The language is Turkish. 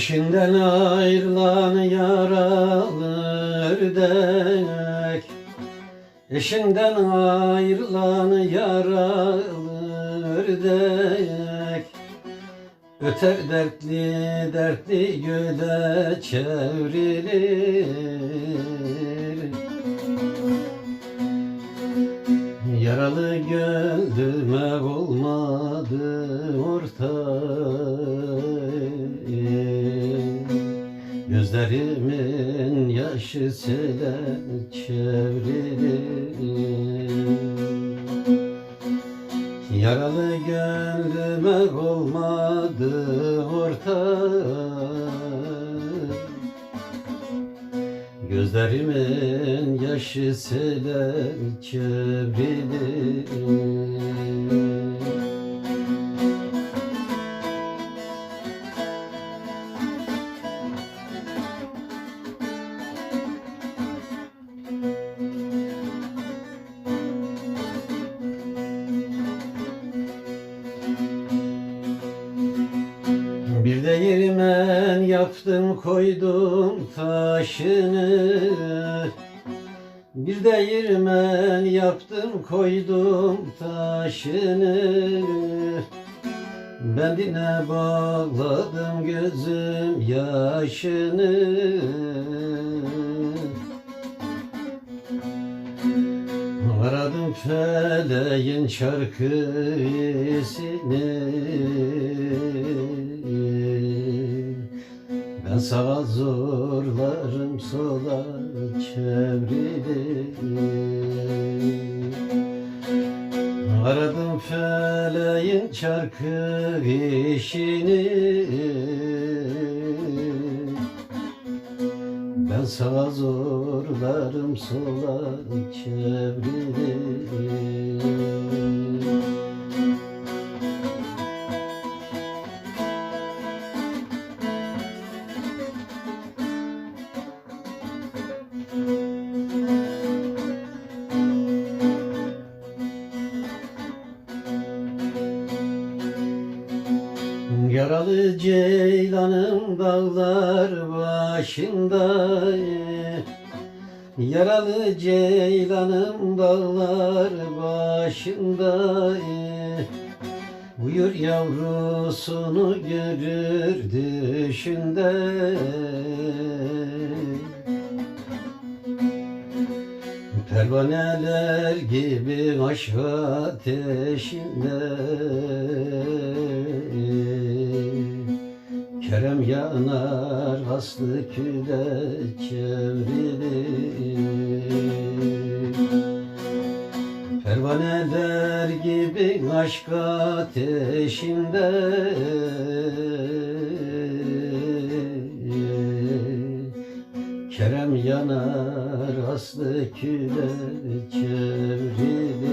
Eşinden ayrılan yaralı ördek Eşinden ayrılan yaralı ördek Öter dertli dertli göle çevrilir. Yaralı gönlüme olmadı ortak Gözlerimin yaşı sele çevrilir Yaralı gönlüme olmadı ortak Gözlerimin yaşı sele çevrilir yerimen yaptım koydum taşını. Bir de yerimen yaptım koydum taşını. Bendine bağladım gözüm yaşını. Aradım feleğin şarkısını Ben sağa zorlarım sola çevrilir Aradım feleğin çarkı işini. Ben sağa zorlarım sola çevrilir Yaralı ceylanım dağlar başında Yaralı ceylanım dağlar başında Uyur yavrusunu görür düşünde Pervaneler gibi aşk ateşinde Kerem yanar aslı küle çevrilir Pervaneler gibi aşk ateşinde. Kerem yanar aslı küle çevrilir